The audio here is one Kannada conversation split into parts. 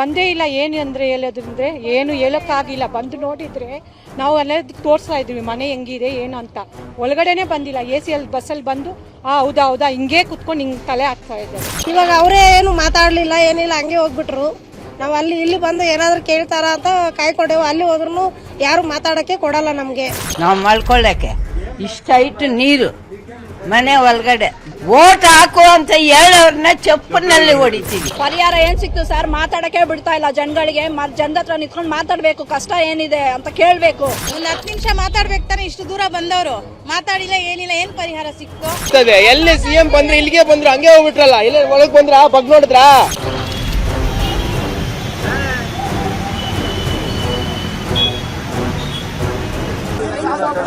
ಬಂದೇ ಇಲ್ಲ ಏನು ಅಂದರೆ ಹೇಳೋದಂದ್ರೆ ಏನು ಹೇಳೋಕ್ಕಾಗಿಲ್ಲ. ಬಂದು ನೋಡಿದ್ರೆ ನಾವು ಅಲ್ಲೇ ತೋರಿಸ್ತಾ ಇದ್ವಿ ಮನೆ ಹೆಂಗಿದೆ ಏನು ಅಂತ. ಒಳಗಡೆನೆ ಬಂದಿಲ್ಲ ಎ ಸಿ ಅಲ್ಲಿ ಬಸ್ಸಲ್ಲಿ ಬಂದು ಆ ಹೌದಾ ಹೌದಾ ಹಿಂಗೆ ಕುತ್ಕೊಂಡು ಹಿಂಗೆ ತಲೆ ಹಾಕ್ತಾ ಇದ್ದಾರೆ. ಇವಾಗ ಅವರೇ ಏನು ಮಾತಾಡಲಿಲ್ಲ ಏನಿಲ್ಲ ಹಂಗೆ ಹೋಗ್ಬಿಟ್ರು. ನಾವು ಅಲ್ಲಿ ಇಲ್ಲಿ ಬಂದು ಏನಾದರೂ ಕೇಳ್ತಾರ ಅಂತ ಕಾಯ್ಕೊಂಡೆವು ಅಲ್ಲಿ ಹೋದ್ರೂ ಯಾರು ಮಾತಾಡೋಕ್ಕೆ ಕೊಡಲ್ಲ ನಮಗೆ. ನಾವು ಮಲ್ಕೊಳ್ಳೋಕ್ಕೆ ಇಷ್ಟ ಇಟ್ಟು ನೀರು. ಮನೆ ಒಳಗಡೆ. ಓಟ್ ಹಾಕು ಅಂತ ಹೇಳೋರ್ನ ಚಪ್ಪನಲ್ಲಿ ಹೊಡಿತೀವಿ. ಪರಿಹಾರ ಏನ್ ಸಿಕ್ತು ಸರ್? ಮಾತಾಡಕ್ಕೆ ಬಿಡ್ತಾ ಇಲ್ಲ ಜನಗಳಿಗೆ. ಜನದ ಹತ್ರ ನಿಂತ್ಕೊಂಡು ಮಾತಾಡ್ಬೇಕು. ಕಷ್ಟ ಏನಿದೆ ಅಂತ ಕೇಳ್ಬೇಕು. ಒಂದ್ ಹತ್ತು ನಿಮಿಷ ಮಾತಾಡ್ಬೇಕು ತಾನೆ. ಇಷ್ಟು ದೂರ ಬಂದವರು. ಮಾತಾಡಿಲ್ಲ ಏನಿಲ್ಲ. ಏನು ಪರಿಹಾರ ಸಿಕ್ತು? ಆಗ್ತದೆ ಎಲ್ಲಿ ಸಿಎಂ ಬಂದ್ರೆ ಇಲ್ಲಿಗೆ ಬಂದ್ರು ಹಂಗೆ ಹೋಗ್ಬಿಟ್ರಲ್ಲ. ಇಲ್ಲ ಒಳಗ್ ಬಂದ್ರ? ಬಗ್ ನೋಡಿದ್ರ ಎಲ್ಲ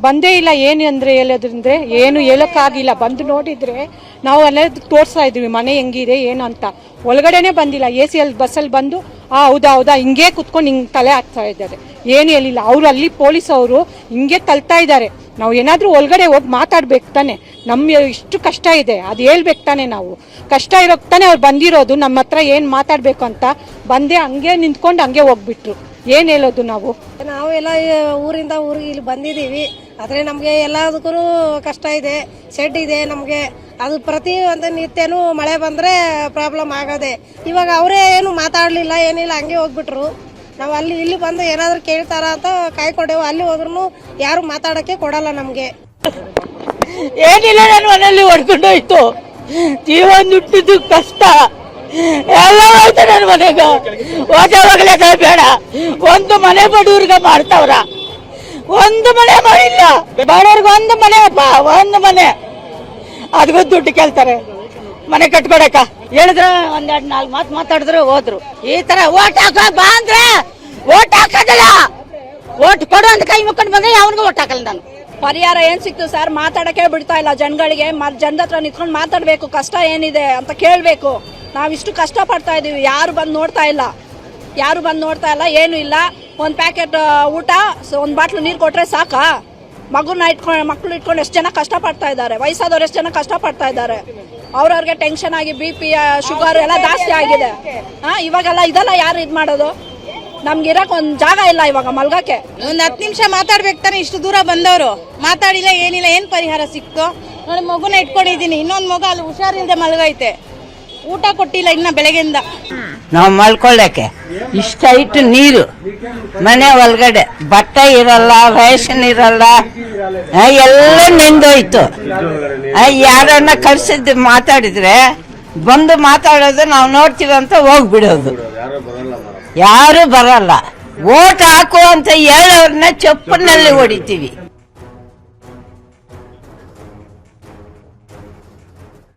ಬಂದೇ ಇಲ್ಲ ಏನು ಅಂದರೆ ಹೇಳೋದ್ರಂದ್ರೆ ಏನು ಹೇಳೋಕ್ಕಾಗಿಲ್ಲ. ಬಂದು ನೋಡಿದ್ರೆ ನಾವು ಅಲ್ಲೇ ತೋರಿಸ್ತಾ ಇದ್ವಿ, ಮನೆ ಹೆಂಗಿದೆ, ಏನು ಅಂತ. ಒಳಗಡೆನೆ ಬಂದಿಲ್ಲ. ಎ ಸಿ ಅಲ್ಲಿ ಬಸ್ಸಲ್ಲಿ ಬಂದು, ಆ, ಹೌದಾ ಹೌದಾ, ಹಿಂಗೆ ಕುತ್ಕೊಂಡು ಹಿಂಗೆ ತಲೆ ಹಾಕ್ತಾ ಇದ್ದಾರೆ. ಏನು ಹೇಳಿಲ್ಲ. ಅವರು ಅಲ್ಲಿ ಪೊಲೀಸ್ ಅವರು ಹಿಂಗೆ ತಲ್ತಾ ಇದ್ದಾರೆ. ನಾವು ಏನಾದರೂ ಒಳಗಡೆ ಹೋಗಿ ಮಾತಾಡ್ಬೇಕು ತಾನೆ. ನಮ್ಮ ಇಷ್ಟು ಕಷ್ಟ ಇದೆ. ಅದು ಹೇಳ್ಬೇಕು ತಾನೆ ನಾವು. ಕಷ್ಟ ಇರೋಕ್ಕೆ ತಾನೆ ಅವ್ರು ಬಂದಿರೋದು. ನಮ್ಮ ಹತ್ರ ಏನು ಮಾತಾಡಬೇಕು ಅಂತ ಬಂದೆ ಹಂಗೆ ನಿಂತ್ಕೊಂಡು ಹಂಗೆ ಹೋಗ್ಬಿಟ್ರು. ಏನು ಹೇಳೋದು ನಾವು? ನಾವು ಎಲ್ಲ ಊರಿಂದ ಊರಿಗೆ ಇಲ್ಲಿ ಬಂದಿದ್ದೀವಿ. ಆದರೆ ನಮಗೆ ಎಲ್ಲದಕ್ಕೂ ಕಷ್ಟ ಇದೆ ಶೆಡ್ ಇದೆ ನಮಗೆ. ಅದು ಪ್ರತಿ ಒಂದು ನಿತ್ಯನೂ ಮಳೆ ಬಂದರೆ ಪ್ರಾಬ್ಲಮ್ ಆಗೋದೆ. ಇವಾಗ ಅವರೇ ಏನು ಮಾತಾಡಲಿಲ್ಲ ಏನಿಲ್ಲ ಹಂಗೆ ಹೋಗ್ಬಿಟ್ರು. ನಾವು ಅಲ್ಲಿ ಇಲ್ಲಿ ಬಂದು ಏನಾದರೂ ಕೇಳ್ತಾರ ಅಂತ ಕಾಯ್ಕೊಂಡೆವು ಅಲ್ಲಿ ಹೋದ್ರೂ ಯಾರು ಮಾತಾಡೋಕ್ಕೆ ಕೊಡಲ್ಲ ನಮಗೆ. ಏನಿಲ್ಲ ನಾನು ಮನೇಲಿ ಹೊಡ್ಕೊಂಡೋಯ್ತು. ಜೀವನ ದುಟ್ಟಿದ್ದು ಕಷ್ಟ. ಎಲ್ಲ ಹೋಯ್ತು ನನ್ನ ಮನೆಗೆ. ಹೋದ ಕೈ ಬೇಡ. ಒಂದು ಮನೆ ಬಡವ್ರಿಗೆ ಮಾಡ್ತಾವ್ರ. ಒಂದು ಮನೆ ಇಲ್ಲ ಬಡವ್ರಿಗೆ ಒಂದು ಮನೆ ಅಪ್ಪ, ಒಂದು ಮನೆ. ಅದಕ್ಕೂ ದುಡ್ಡು ಕೇಳ್ತಾರೆ. ಮನೆ ಕಟ್ಕೊಡಕ ಹೇಳಿದ್ರ, ಒಂದೆರಡು ನಾಲ್ಕು ಮಾತು ಮಾತಾಡಿದ್ರು, ಹೋದ್ರು. ಈ ತರ ಓಟ್ ಹಾಕೋ ಬಾ ಅಂದ್ರೆ, ಓಟ್ ಹಾಕೋದಿಲ್ಲ. ಓಟ್ ಕೊಡು ಅಂತ ಕೈ ಮುಕ್ಕೊಂಡು ಬಂದ್ರೆ ಅವನಿಗೂ ಓಟ್ ಹಾಕಲ್ಲ ನಾನು. ಪರಿಹಾರ ಏನ್ ಸಿಕ್ತು ಸರ್? ಮಾತಾಡಕ್ಕೆ ಬಿಡ್ತಾ ಇಲ್ಲ ಜನಗಳಿಗೆ. ಜನದ ಹತ್ರ ನಿಂತ್ಕೊಂಡು ಮಾತಾಡಬೇಕು. ಕಷ್ಟ ಏನಿದೆ ಅಂತ ಕೇಳಬೇಕು. ನಾವಿಷ್ಟು ಕಷ್ಟ ಪಡ್ತಾ ಇದೀವಿ. ಯಾರು ಬಂದು ನೋಡ್ತಾ ಇಲ್ಲ. ಯಾರು ಬಂದು ನೋಡ್ತಾ ಇಲ್ಲ, ಏನು ಇಲ್ಲ. ಒಂದು ಪ್ಯಾಕೆಟ್ ಊಟ ಒಂದು ಬಾಟ್ಲು ನೀರು ಕೊಟ್ರೆ ಸಾಕಾ? ಮಗುನ ಇಟ್ಕೊಂಡು ಮಕ್ಕಳು ಇಟ್ಕೊಂಡು ಎಷ್ಟು ಜನ ಕಷ್ಟ ಪಡ್ತಾ ಇದ್ದಾರೆ? ವಯಸ್ಸಾದವ್ರು ಎಷ್ಟು ಜನ ಕಷ್ಟ ಪಡ್ತಾ ಇದ್ದಾರೆ? ಅವ್ರವ್ರಿಗೆ ಟೆನ್ಷನ್ ಆಗಿ ಬಿ ಪಿ ಶುಗರ್ ಎಲ್ಲ ಜಾಸ್ತಿ ಆಗಿದೆ. ಇವಾಗೆಲ್ಲ ಇದೆಲ್ಲ ಯಾರು ಇದು ಮಾಡೋದು? ನಮ್ಗೆ ಇರಕ್ ಒಂದ್ ಜಾಗ ಇಲ್ಲ ಇವಾಗ ಮಲ್ಗಕ್ಕೆ. ಒಂದ್ ಹತ್ತು ನಿಮಿಷ ಮಾತಾಡ್ಬೇಕು ತಾನೆ ಇಷ್ಟು ದೂರ ಬಂದವರು. ಮಾತಾಡಿಲ್ಲ ಏನಿಲ್ಲ ಏನು ಪರಿಹಾರ ಸಿಕ್ತು? ನೋಡಿ ಮಗುನ ಇಟ್ಕೊಂಡಿದ್ದೀನಿ. ಇನ್ನೊಂದು ಮಗು ಅಲ್ಲಿ ಹುಷಾರಿಲ್ಲದೆ ಮಲ್ಗೈತೆ. ಊಟ ಕೊಟ್ಟಿಲ್ಲ ಇನ್ನ ಬೆಳಗ್ಗೆಯಿಂದ. ನಾವು ಮಲ್ಕೊಳ್ಳಕ್ಕೆ. ಇಷ್ಟ ಇಟ್ಟು ನೀರು. ಮನೆ ಒಳಗಡೆ ಬಟ್ಟೆ ಇರಲ್ಲ ರೇಷನ್ ಇರಲ್ಲ ಆ, ಎಲ್ಲ ನಿಂದೋಯ್ತು. ಆ, ಯಾರನ್ನ ಕಳ್ಸಿದ್ದು ಮಾತಾಡಿದ್ರೆ ಬಂದು ಮಾತಾಡೋದು ನಾವು ನೋಡ್ತೀವಂತ ಅಂತ ಹೋಗ್ಬಿಡೋದು. ಯಾರು ಬರಲ್ಲ. ಓಟ್ ಹಾಕು ಅಂತ ಹೇಳೋರ್ನ ಚಪ್ಪನಲ್ಲಿ ಹೊಡಿತೀವಿ.